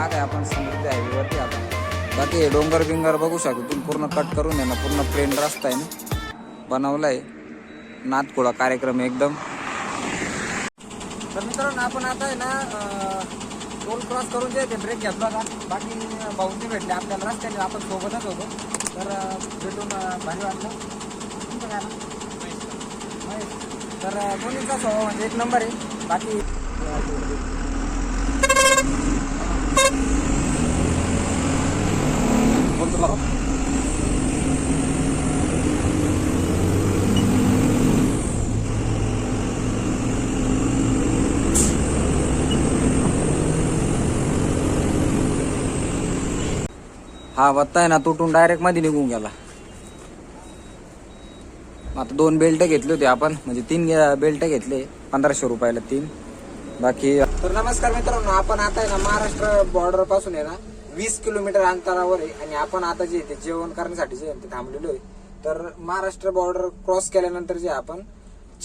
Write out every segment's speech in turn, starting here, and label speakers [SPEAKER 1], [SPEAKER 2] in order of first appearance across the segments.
[SPEAKER 1] मागे आपण समृद्धी हायवेवरती आता. बाकी हे डोंगर बिंगर बघू शकतो. तुम्ही पूर्ण कट करून आहे ना पूर्ण प्लेन रस्ता आहे ना. बनवलाय. नातकुळा कार्यक्रम एकदम. तर मित्रांनो आपण आता आहे ना टोल क्रॉस करून जे ते ब्रेक घेतला होता. बाकी भाऊंनी भेटले आपल्याला रस्त्याने. आपण सोबतच होतो. तर भेटून भारी वाटलं. तुमचं काय तर दोन्हीचा स्वभाव म्हणजे एक नंबर आहे. बाकी हा वत्ता आहे ना तुटून डायरेक्टमध्ये निघून गेला. आता दोन बेल्ट घेतले होते आपण म्हणजे तीन बेल्ट घेतले पंधराशे रुपयाला तीन. बाकी तर नमस्कार मित्रांनो आपण आता आहे ना महाराष्ट्र बॉर्डरपासून आहे ना वीस किलोमीटर अंतरावर आहे आणि आपण आता जे ते जेवण करण्यासाठी जे ते थांबलेलो आहे. तर महाराष्ट्र बॉर्डर क्रॉस केल्यानंतर जे आपण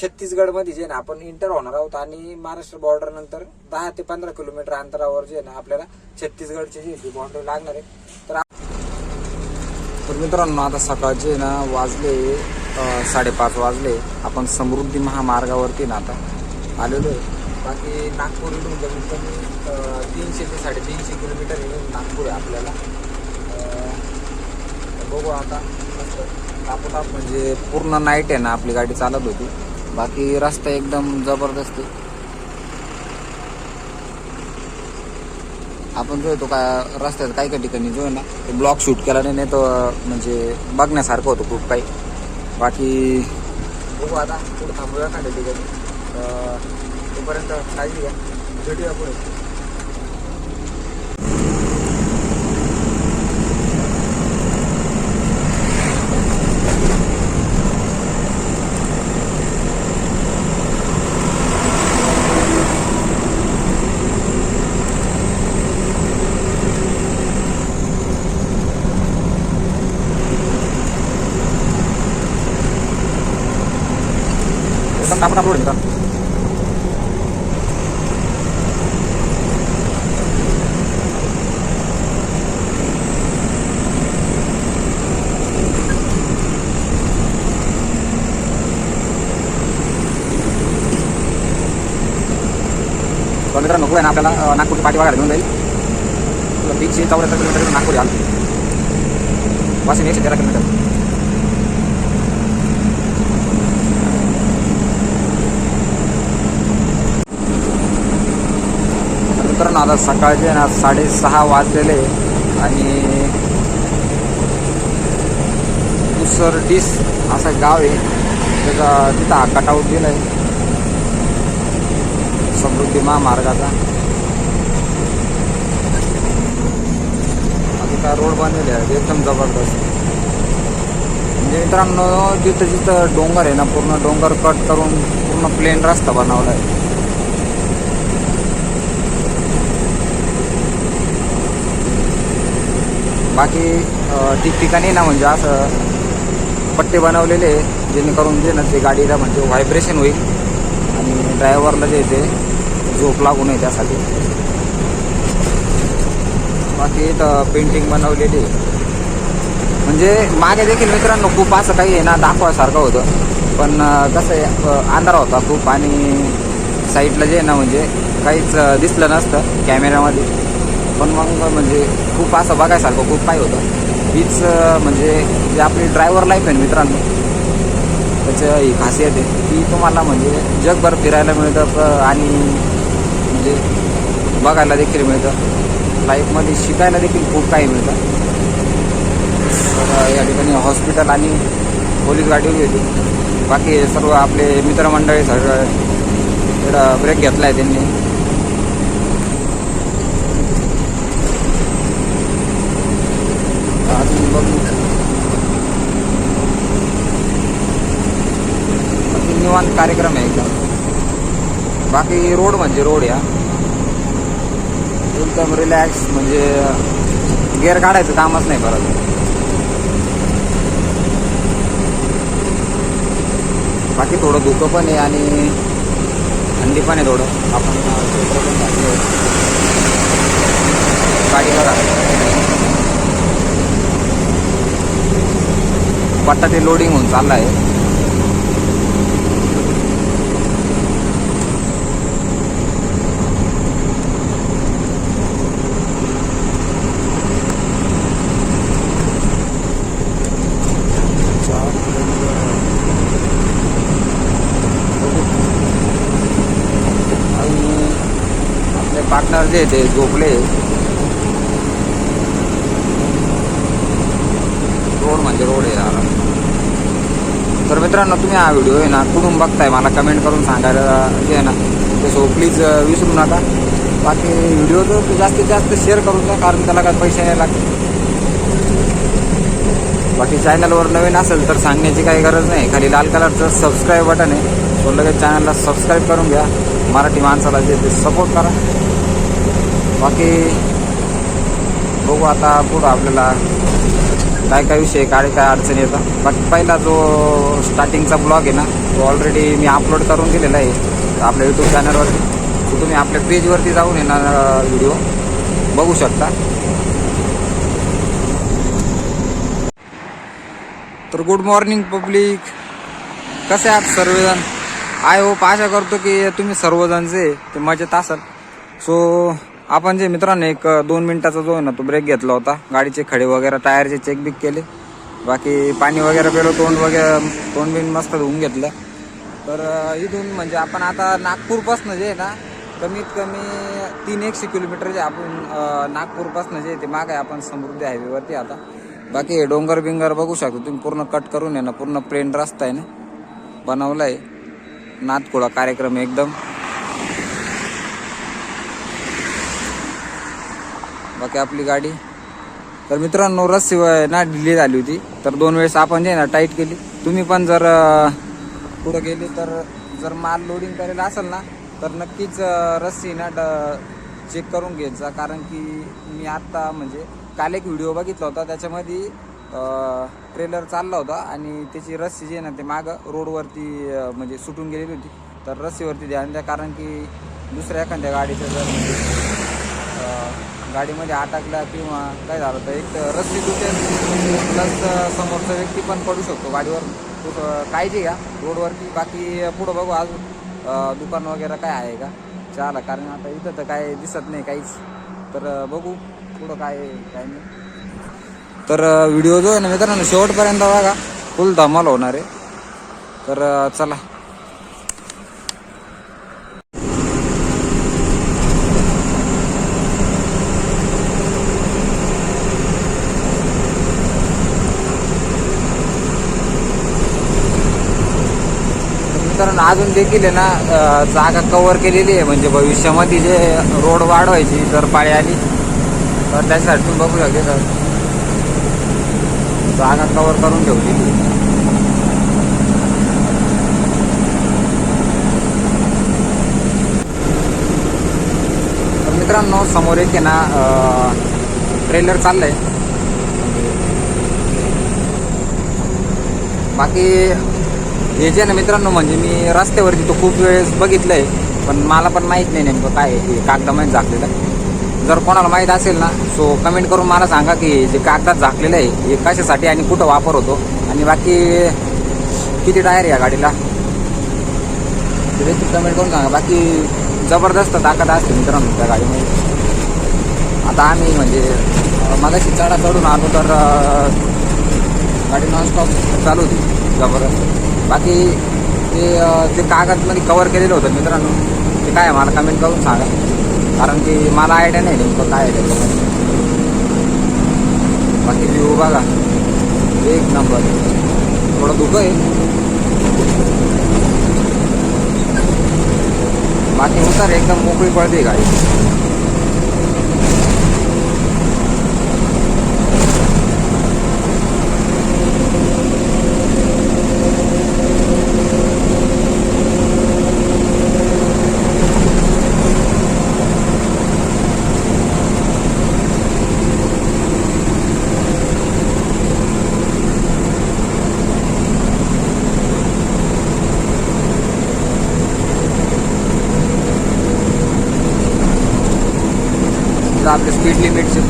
[SPEAKER 1] छत्तीसगडमध्ये जे ना आपण इंटर होणार आहोत आणि महाराष्ट्र बॉर्डर नंतर दहा ते पंधरा किलोमीटर अंतरावर जे आहे ना आपल्याला छत्तीसगडची जी बॉर्डर लागणार आहे. तर तर मित्रांनो आता सकाळचे ना वाजले साडेपाच वाजले. आपण समृद्धी महामार्गावरती ना आता आलेलो आहे. बाकी नागपूर इथून कमीत कमी तीनशे ते साडेतीनशे किलोमीटर इथून नागपूर आहे आपल्याला. बघू आता. मस्त. तापोताप म्हणजे पूर्ण नाईट आहे ना आपली गाडी चालत होती. बाकी रस्ता एकदम जबरदस्त आहे. आपण जो येतो तो काय रस्त्यात काही काही ठिकाणी जो आहे ना ते ब्लॉक शूट केला नाही नाही तर म्हणजे बघण्यासारखं होतं खूप काही. बाकी बघू आता पुढे थांबूया का ठिकाणी. तोपर्यंत काळजी घ्या. भेटूया पुढे. एकदम टापा टापड मित्रांनो तर मित्रांनो आहे ना आपल्याला अं, नागपूरची पाठी बघायला घेऊन जाईल. तीनशे चौऱ्याहत्तर किलोमीटर नागपूर याल. वाशिम एकशे तेरा किलोमीटर. मित्रांनो आता सकाळचे ना साडेसहा वाजलेले आणि दुसर डिस असं गाव आहे. त्याचा तिथं हा कटआउट दिला आहे समृद्धी महामार्गाचा आता काय रोड बनलेले आहे एकदम जबरदस्त. म्हणजे मित्रांनो जिथं जिथं डोंगर आहे ना पूर्ण डोंगर कट करून पूर्ण प्लेन रस्ता बनवला आहे. बाकी ठिकठिकाणी ना म्हणजे असं पट्टे बनवलेले जेणेकरून जे ना ते गाडीला म्हणजे व्हायब्रेशन होईल आणि ड्रायव्हरला जे ते झोप लागू नये त्यासाठी. बाकी इथं पेंटिंग बनवलेली म्हणजे मागे देखील मित्रांनो खूप असं काही आहे ना दाखवायसारखं होतं. पण कसं आहे अं, अंधार होता खूप आणि साईडला जे आहे ना म्हणजे काहीच दिसलं नसतं कॅमेऱ्यामध्ये. पण मग म्हणजे खूप असं बघायसारखं खूप काही होतं. हीच म्हणजे जे आपली ड्रायव्हर लाईफ आहे ना मित्रांनो त्याचं ही खासियत आहे ती तुम्हाला म्हणजे जगभर फिरायला मिळतं आणि म्हणजे बघायला देखील मिळतं. लाईफमध्ये शिकायला देखील खूप काही मिळतं. तर या ठिकाणी हॉस्पिटल आणि पोलीस गाडी उभी होती. बाकी सर्व आपले मित्रमंडळी सगळं इकडं ब्रेक घेतला आहे त्यांनी अजून बघू. निवांत कार्यक्रम आहे एकदम. बाकी रोड म्हणजे रोड या. एकदम रिलॅक्स म्हणजे गेअर काढायचं कामच नाही परत. बाकी थोडं धुकं पण आहे आणि थंडी पण आहे थोडं. आपण गाडी स्वेटर पण ते लोडिंग होऊन चाललं आहे आणि आपले ते झोपले. रोड म्हणजे रोड आहे यार. तर मित्रांनो तुम्ही हा व्हिडिओ आहे ना कुठून बघताय मला कमेंट करून सांगायला जे आहे ना ते सो प्लीज विसरू नका. बाकी व्हिडिओ तर जास्तीत जास्त शेअर करून द्या कारण त्याला काय पैसे नाही लागत. बाकी चॅनलवर नवीन असेल तर सांगण्याची काही गरज नाही. खाली लाल कलरचं सबस्क्राईब बटन आहे. तो लगेच चॅनलला सबस्क्राईब करून घ्या. मराठी माणसाला जे ते सपोर्ट करा. बाकी बघू आता पुढं आपल्याला काय काय विषय काय काय अडचणी येतात. बाकी पहिला जो स्टार्टिंगचा ब्लॉग आहे ना तो ऑलरेडी मी अपलोड करून दिलेला आहे आपल्या यूट्यूब चॅनलवरती तो तुम्ही आपल्या पेजवरती जाऊन येणार व्हिडिओ बघू शकता. तर गुड मॉर्निंग पब्लिक कसे आहात सर्वजण? आय होप आशा करतो की तुम्ही सर्वजण जे ते मजेत असाल. सो आपण जे मित्रांनो एक दोन मिनिटाचा जो आहे ना तो ब्रेक घेतला होता. गाडीचे खडे वगैरे टायरचे चेक बिक केले. बाकी पाणी वगैरे पेलो तोंड वगैरे तोंड बिन मस्त धुवून घेतलं. तर इथून म्हणजे आपण आता नागपूरपासनं जे आहे ना कमीत कमी तीन एकशे किलोमीटर जे आपण नागपूरपासून नागपूरपासनं जे ते माग आहे आपण समृद्धी हायवेवरती आता. बाकी हे डोंगर बिंगर बघू शकतो तुम्ही पूर्ण कट करून आहे ना पूर्ण प्लेन रस्ता आहे ना बनवला आहे नातकुळा कार्यक्रम एकदम. बाकी आपली गाडी. तर मित्रांनो रस्सी व- ना डिले झाली होती. तर दोन वेळेस आपण जे ना टाईट केली. तुम्ही पण जर पुढं गेले तर जर माल लोडिंग करायला असेल ना तर नक्कीच रस्सी ना चेक करून घेत जा कारण की मी आत्ता म्हणजे काल एक व्हिडिओ बघितला होता. त्याच्यामध्ये ट्रेलर चालला होता आणि त्याची रस्सी जी आहे ना ते मागं रोडवरती म्हणजे सुटून गेलेली होती. तर रस्सीवरती ध्यान द्या. कारण की दुसऱ्या एखाद्या गाडीचं जर गाडीमध्ये अटकला किंवा काय झालं तर एक तर रस्सी प्लस समोरचा व्यक्ती पण पडू शकतो गाडीवर. काळजी घ्या. रोडवरती बाकी पुढं बघू आज दुकान वगैरे काय आहे का? चला कारण आता इथं तर काय दिसत नाही काहीच. तर बघू पुढं काय काय नाही. तर व्हिडिओ जो आहे ना मित्रांनो शेवटपर्यंत बघा. फुल धमाल होणार आहे. तर चला. कारण अजून देखील आहे ना जागा कव्हर केलेली आहे. म्हणजे भविष्यामध्ये जे रोड वाढवायची जर पाळी आली तर त्याच्यासाठी तुम्ही बघू शकते. सर जागा कवर करून ठेवलेली आहे. तर मित्रांनो समोर एक आहे ना ट्रेलर चाललंय. बाकी हे जे ना मित्रांनो म्हणजे मी रस्त्यावरती तो खूप वेळेस बघितलंय पण मला पण माहीत नाही नेमकं काय हे कागदामध्ये झाकलेलं. जर कोणाला माहीत असेल ना सो कमेंट करून मला सांगा की जे कागदात झाकलेलं आहे हे कशासाठी आणि कुठं वापर होतो? आणि बाकी किती टायर आहे या गाडीला? ते कमेंट करून सांगा. बाकी जबरदस्त ताकद असते मित्रांनो त्या गाडीमध्ये. आता आम्ही म्हणजे मगाशी चढा चढून आलो तर गाडी नॉनस्टॉप चालू होती. जबरदस्त. बाकी ते ते कागदमध्ये कवर केलेलं होतं मित्रांनो ते काय आहे मला कमेंट करून सांगा. कारण की मला आयडिया नाही नेमकं काय आहे बाकी व्ह्यू बघा. एक नंबर थोडं दुःख आहे. बाकी उतर एकदम मोकळी पडते गाडी.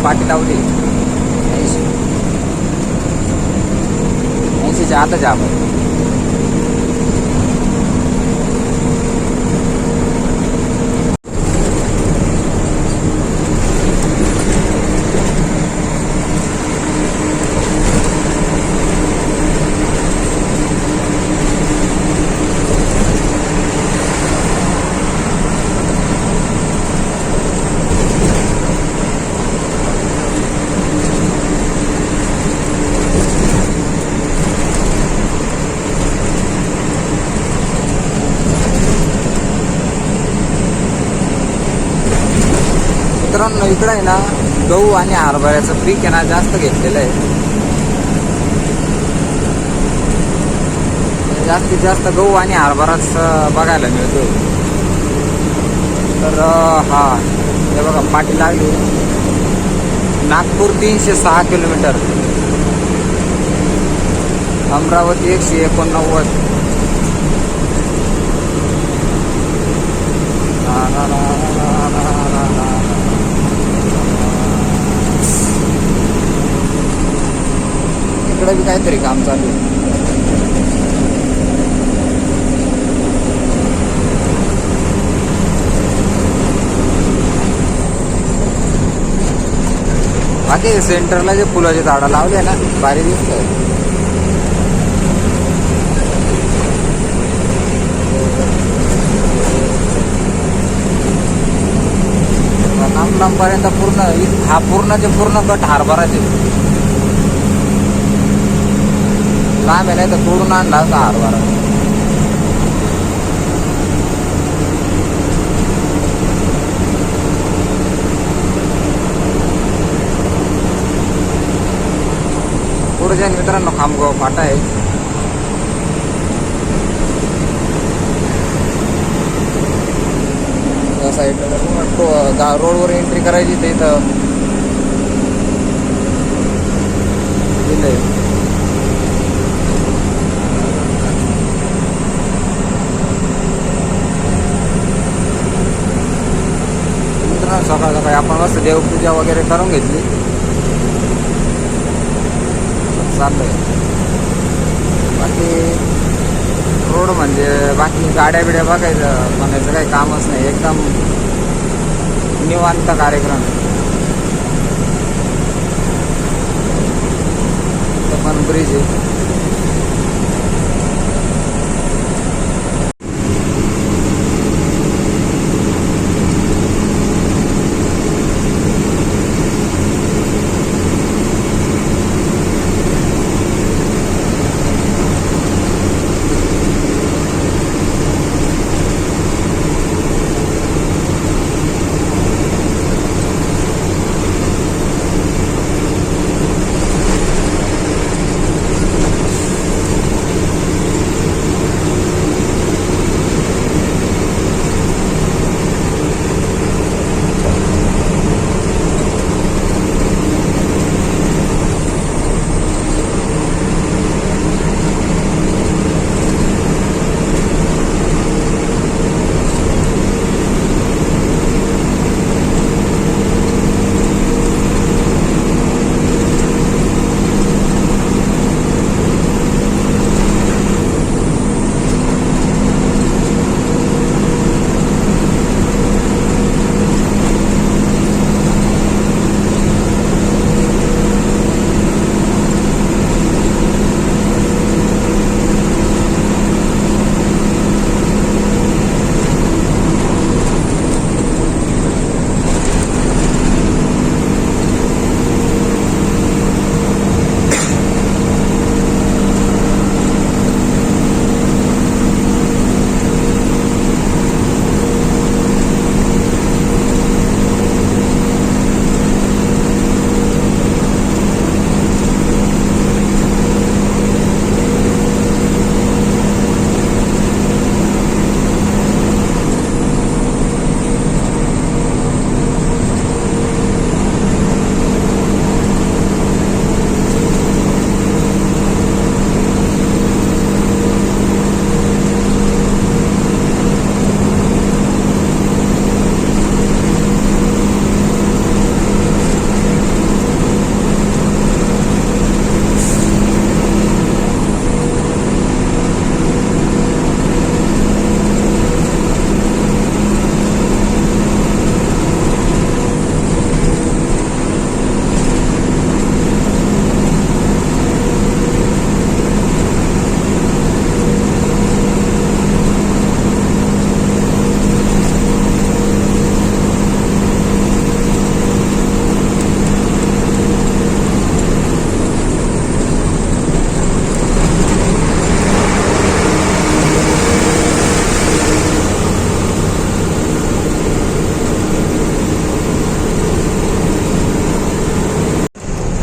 [SPEAKER 1] लिमिटची पाटी लावली ऐंशी. ऐंशीच्या आताच आहे आपण मित्रांनो इकडं आहे ना गहू आणि हरभऱ्याचं पीक आहे ना जास्त घेतलेलं आहे. जास्तीत जास्त गहू आणि हरभराच बघायला मिळतो. तर हा हे बघा पाठी लागली. नागपूर तीनशे सहा किलोमीटर. अमरावती एकशे एकोणनव्वद. इकडे बी काहीतरी काम चालू आहे. बाकी सेंटरला जे फुलाचे झाडं लावले ना भारी दिसत लांब लांबपर्यंत पूर्ण हा पूर्ण जे पूर्ण गट हरभराचे. लांब आहे नाही तर तोडून आणला असा हरभरा पुढे मित्रांनो खामगाव फाटा आहे त्या साईड रोडवर एंट्री करायची ते इथं दिलंय मित्रांनो सकाळ सकाळी आपण मस्त देवपूजा वगैरे करून घेतली. चाललंय. बाकी रोड म्हणजे बाकी गाड्या बिड्या बघायचं म्हणायचं काही कामच नाही. एकदम निवांत कार्यक्रम. पण ब्रिज आहे.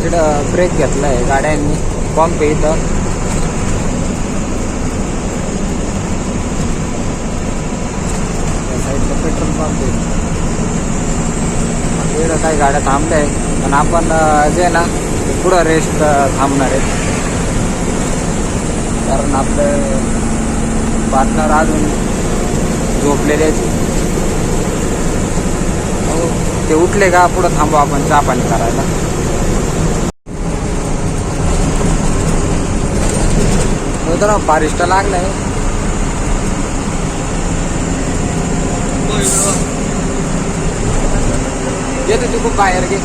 [SPEAKER 1] ब्रेक घेतला आहे गाड्यांनी पंप इथं. त्या साईडला पेट्रोल पंप आहे. इकडं काही गाड्या थांबल्या आहेत. पण आपण जे आहे ना ते पुढं रेस्ट थांबणार आहेत. कारण आपले पार्टनर अजून झोपलेले आहेत. हो, ते उठले का पुढं थांबू आपण चहा पाणी करायला? हो तर बारिश तर लागलाय येतो तू खूप बाहेर गे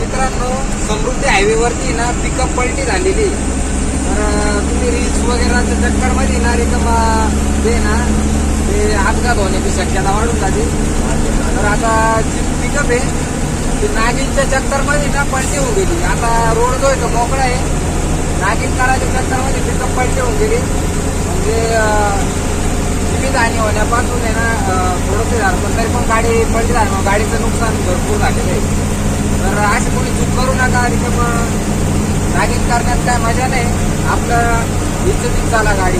[SPEAKER 1] मित्रांनो समृद्धी हायवे वरती ना पिकअप पलटी झालेली तर अं, तुम्ही रील्स वगैरेच्या चक्करमध्ये ना रिकम ते ना ते अपघात होण्याची शक्यता वाढून जाते तर आता जी पिकअप आहे ती नागिनच्या चक्करमध्ये ना पलटी होऊन गेली आता रोड जो आहे तो मोकळा आहे नागिन करायच्या चक्करमध्ये पिकअप पलटी होऊन गेली म्हणजे अं, जीवितहानी होण्यापासून आहे ना अं, थोडंसं झालं पण तरी पण गाडी पडली झाली मग गाडीचं नुकसान भरपूर झालेलं आहे. तर अशी कोणी चूक करू नका आणि मग नागिन करण्यात काय मजा नाही. आपलं इज्जतीत चाला गाडी.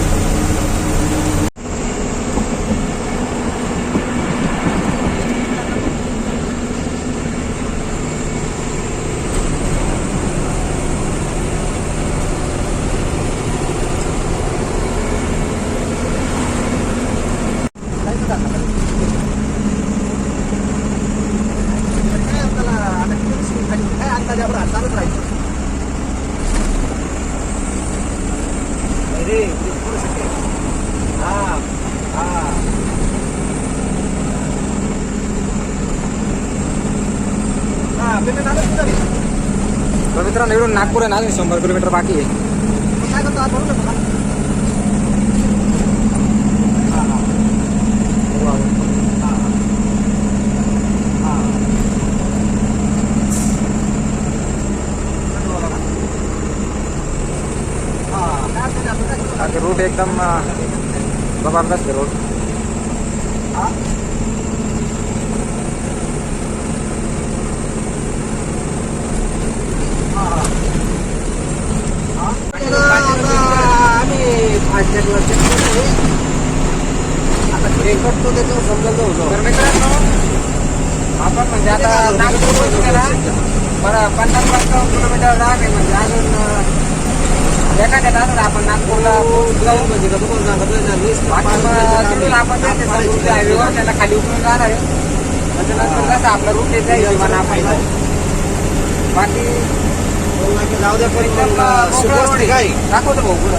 [SPEAKER 1] मित्रांनो इकडून नागपूर आहे ना अजून शंभर किलोमीटर बाकी आहे बाकी रूट एकदम जबरदस्त आहे रोड तर मित्रांनो आपण म्हणजे आता नागपूर गेला बरं पन्नास पंचावन्न किलोमीटर लांब आहे म्हणजे अजून अं, एखाद्या तासात आपण नागपूरला जाऊ म्हणजे तिथून आपण हायवेवर त्याला खाली उतरून जाणार आहे त्याच्यानंतर कसं आपला रूट येत आपण जाऊ. बाकी
[SPEAKER 2] जाऊ द्या पण
[SPEAKER 1] आहे. दाखवतो भाऊ पुढं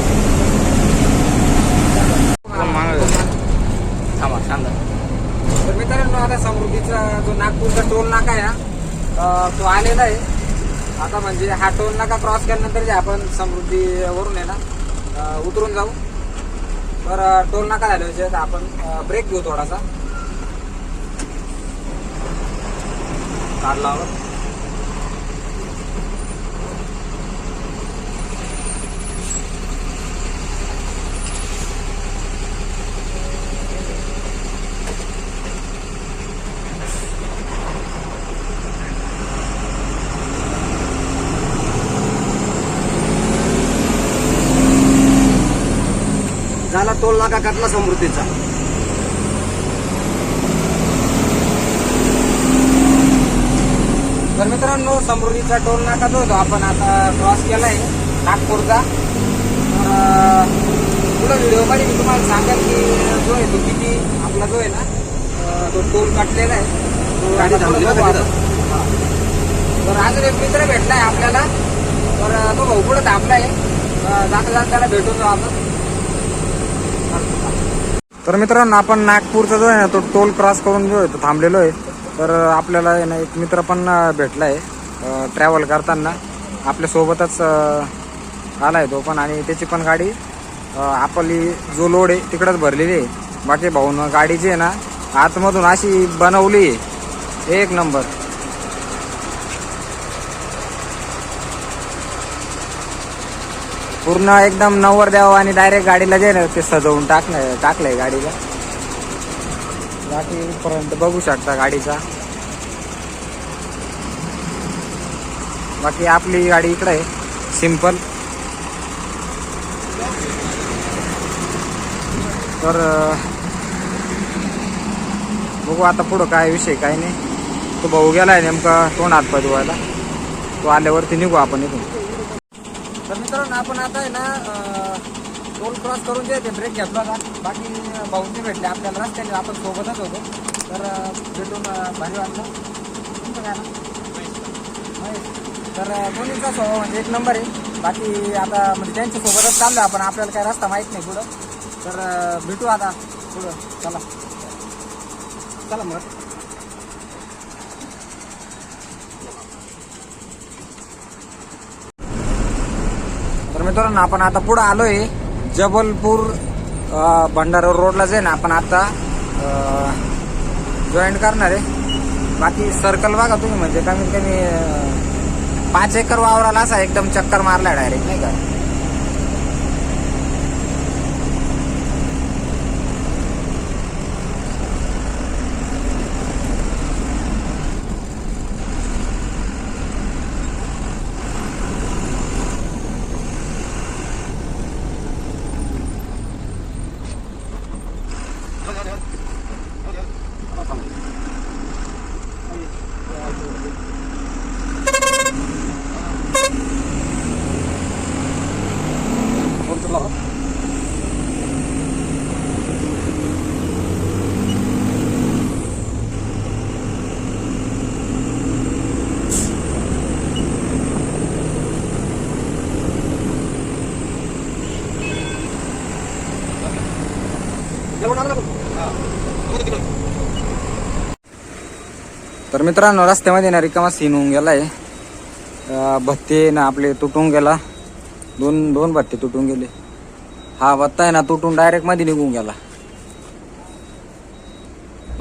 [SPEAKER 2] थांबा सांगा.
[SPEAKER 1] तर मित्रांनो आता समृद्धीचा जो नागपूरचा टोल नाका आहे ना तो आलेला आहे. आता म्हणजे हा टोल नाका क्रॉस केल्यानंतर जे आपण समृद्धीवरून आहे ना उतरून जाऊ. तर टोल नाका झाल्याच्या तर आपण ब्रेक घेऊ थोडासा.
[SPEAKER 2] कारलावर झाला टोल नाका काटला समृद्धीचा.
[SPEAKER 1] तर मित्रांनो समृद्धीचा टोल नाका जो होतो आपण आता क्रॉस केला आहे नागपूरचा. तर व्हिडिओमध्ये मी तुम्हाला सांगेल की जो आहे तो किती आपला जो आहे ना तो टोल काटलेला आहे. तर अजून एक मित्र भेटला आपल्याला. तर तो भाऊ पुढे दाबलाय जाता जाता त्याला भेटून आपण. तर मित्रांनो आपण नागपूरचा जो आहे ना तो टोल क्रॉस करून जो आहे तो थांबलेलो आहे. तर आपल्याला आहे ना एक मित्र पण भेटला आहे ट्रॅव्हल करताना. आपल्यासोबतच आला आहे तो पण आणि त्याची पण गाडी आपली जो लोड आहे तिकडंच भरलेली आहे. बाकी भाऊन गाडी जी आहे ना आतमधून अशी बनवली आहे. एक नंबर. पूर्ण एकदम नवर द्यावं आणि डायरेक्ट गाडीला जे ना ते सजवून टाकलं टाकलंय गाडीला. बाकी पर्यंत बघू शकता गाडीचा. बाकी आपली गाडी इकडे आहे सिंपल तर बघू आता पुढं काय विषय काय नाही. तो भाऊ गेलाय नेमका तोंड हात पाय धुवायला तो आल्यावरती निघू आपण इथून. मित्रांनो आपण आता आहे ना टोल क्रॉस करून जे ते ब्रेक घेतला होता. बाकी भाऊंनी भेटले. आपल्याला रस्त्याने आपण सोबतच होतो. तर भेटून भारी वाटलं. तुमचं काय ना तर दोन्हीचा स्वभाव म्हणजे एक नंबर आहे. बाकी आता म्हणजे त्यांच्या सोबतच चाललो आपण. आपल्याला काय रस्ता माहीत नाही पुढं. तर भेटू आता पुढं. चला. चला मग. तर मित्रांनो आपण आता पुढे आलोय. जबलपूर भंडारा रोडला जाईन. आपण आता जॉईन करणार आहे. बाकी सर्कल बघा तुम्ही म्हणजे कमीत कमी पाच एकर वावराला असा एकदम चक्कर मारला डायरेक्ट नाही का? तर मित्रांनो रस्त्यामध्ये ना रिकामा सीन होऊन गेलाय. आहे भत्ते ना आपले तुटून गेला. दोन दोन भत्ते तुटून गेले. हा भत्ता आहे ना तुटून डायरेक्टमध्ये निघून गेला.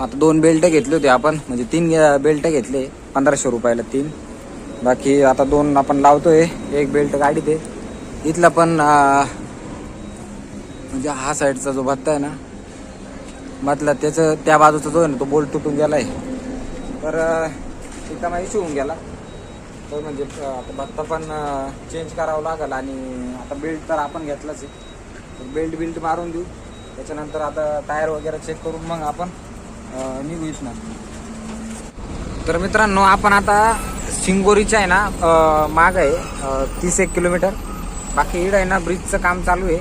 [SPEAKER 1] आता दोन बेल्ट घेतले होते आपण. म्हणजे तीन बेल्ट घेतले. पंधराशे रुपयाला तीन. बाकी आता दोन आपण लावतोय. एक बेल्ट गाडीत आहे. इथला पण म्हणजे हा साईडचा जो भत्ता आहे ना मधला त्याचं त्या बाजूचा जो आहे ना तो बोल्ट तुटून गेलाय. तर रिकामा इश्यू होऊन गेला. तर म्हणजे आता भत्ता पण चेंज करावं लागेल आणि आता बेल्ट तर आपण घेतलाच आहे. बेल्ट बिल्ट मारून देऊ. त्याच्यानंतर आता टायर वगैरे चेक करून मग आपण अं, निघू इथनं. तर मित्रांनो आपण आता सिंगोरीच्या आहे ना माग आहे तीस एक किलोमीटर. बाकी इड आहे ना ब्रिजचं काम चालू आहे.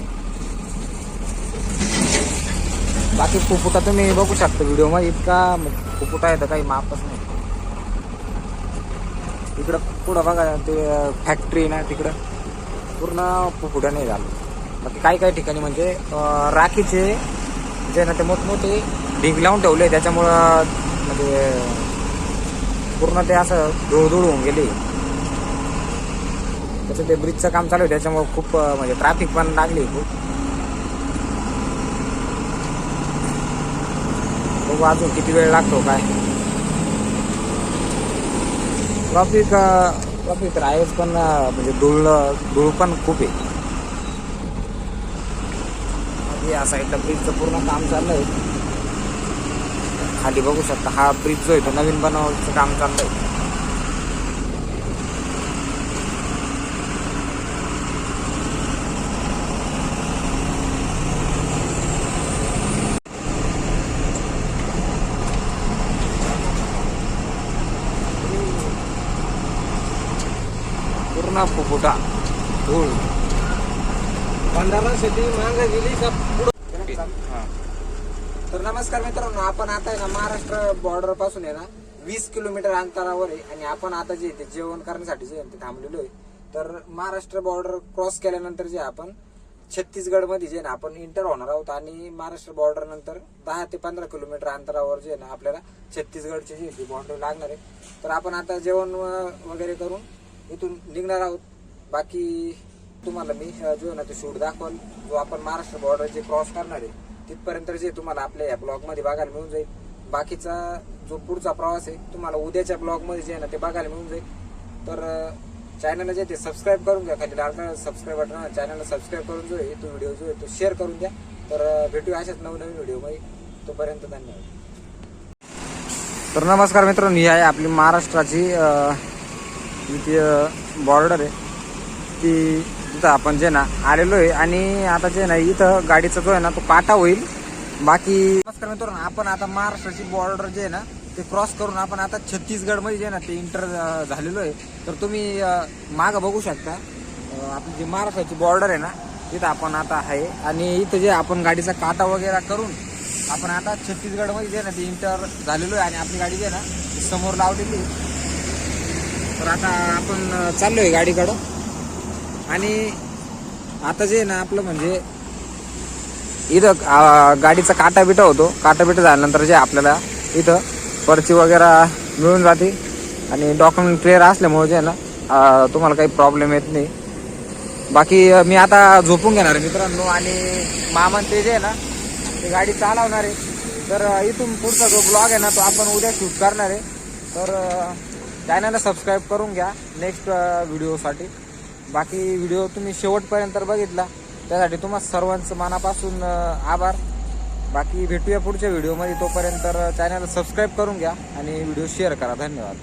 [SPEAKER 1] बाकी फुफुटा तुम्ही बघू शकता व्हिडिओमध्ये. इतका फुफुटा आहे तर काही मापच नाही. इकडं पुढं बघा ते फॅक्टरी ना तिकडं. पूर्ण फुफुटा नाही झालं. बाकी काही काही ठिकाणी म्हणजे राखीचे जे ना ते मोठमोठे ढीग लावून ठेवले त्याच्यामुळं म्हणजे पूर्ण ते असं धुळधुळ होऊन गेले. त्याचं ते ब्रिजचं काम चालू आहे त्याच्यामुळं खूप म्हणजे ट्रॅफिक पण लागली खूप. बघू अजून किती वेळ लागतो काय? ट्रॉफिक ट्रॉफिक तर आहेच पण म्हणजे धूळ धूळ पण खूप आहे. या साईडला ब्रिजचं पूर्ण काम चाललंय. खाली बघू शकता हा ब्रिज जो आहे तो नवीन बनवायचं काम चाललंय. फुफुटा धूळ
[SPEAKER 2] पंधरा शेती मागे गेली.
[SPEAKER 1] तर नमस्कार मित्रांनो आपण आता आहे ना महाराष्ट्र बॉर्डरपासून आहे ना वीस किलोमीटर अंतरावर आहे आणि आपण आता जे ते जेवण करण्यासाठी जे ते थांबलेलो आहे. तर महाराष्ट्र बॉर्डर क्रॉस केल्यानंतर जे आपण छत्तीसगडमध्ये जे ना आपण इंटर होणार आहोत आणि महाराष्ट्र बॉर्डर नंतर दहा ते पंधरा किलोमीटर अंतरावर जे आहे ना आपल्याला छत्तीसगडची जी बॉर्डर लागणार आहे. तर आपण आता जेवण वगैरे करून इथून निघणार आहोत. बाकी तुम्हाला मी जो आहे ना तो शूट दाखवल. जो आपण महाराष्ट्र बॉर्डर जे क्रॉस करणार आहे तिथपर्यंत जे तुम्हाला आपल्या या ब्लॉगमध्ये बघायला मिळून जाईल. बाकीचा जो पुढचा प्रवास आहे तुम्हाला उद्याच्या ब्लॉगमध्ये जे आहे ना ते बघायला मिळून जाईल. तर चॅनलला जे ते सबस्क्राईब करून घ्या. खाली लाल सबस्क्राईब बटन चॅनलला सबस्क्राईब करून जो आहे तो व्हिडिओ जो आहे तो शेअर करून द्या. तर भेटू अशाच नवनवीन व्हिडिओमध्ये तोपर्यंत धन्यवाद. तर नमस्कार मित्रांनो ही आहे आपली महाराष्ट्राची द्वितीय बॉर्डर आहे. ती तिथं आपण जे ना आलेलो आहे आणि आता जे ना इथं गाडीचा जो आहे ना तो काटा होईल. बाकी नमस्कार मित्रांनो आपण आता महाराष्ट्राची बॉर्डर जे आहे ना ते क्रॉस करून आपण आता छत्तीसगडमध्ये जे ना ते इंटर झालेलो आहे. तर तुम्ही माग बघू शकता आपली जी महाराष्ट्राची बॉर्डर आहे ना तिथं आपण आता आहे. आणि इथं जे आपण गाडीचा काटा वगैरे करून आपण आता छत्तीसगडमध्ये जे ना ते इंटर झालेलो आहे आणि आपली गाडी जे आहे ना समोर लावलेली तर आता आपण चाललो चाललोय गाडीकडं. आणि आता जे आहे ना आपलं म्हणजे इथं गाडीचा काटा बिटा होतो. काटा बिटा झाल्यानंतर जे आपल्याला इथं पर्ची वगैरे मिळून जाते. आणि डॉक्युमेंट क्लिअर असल्यामुळे जे ना तुम्हाला काही प्रॉब्लेम येत नाही. बाकी मी आता झोपून घेणार आहे मित्रांनो. आणि मामन ते जे आहे ना ते गाडी चालवणार आहे. तर इथून पुढचा जो ब्लॉग आहे ना तो आपण उद्या शूट करणार आहे. तर चॅनलला सबस्क्राईब करून घ्या. नेक्स्ट व्हिडिओसाठी बाकी व्हिडिओ तुम्ही शेवटपर्यंत बघितला. त्यासाठी तुम्हा सर्वांचं मनापासून आभार. बाकी भेटूया पुढच्या व्हिडिओमध्ये. तोपर्यंत चॅनल सबस्क्राईब करून घ्या आणि व्हिडिओ शेअर करा. धन्यवाद.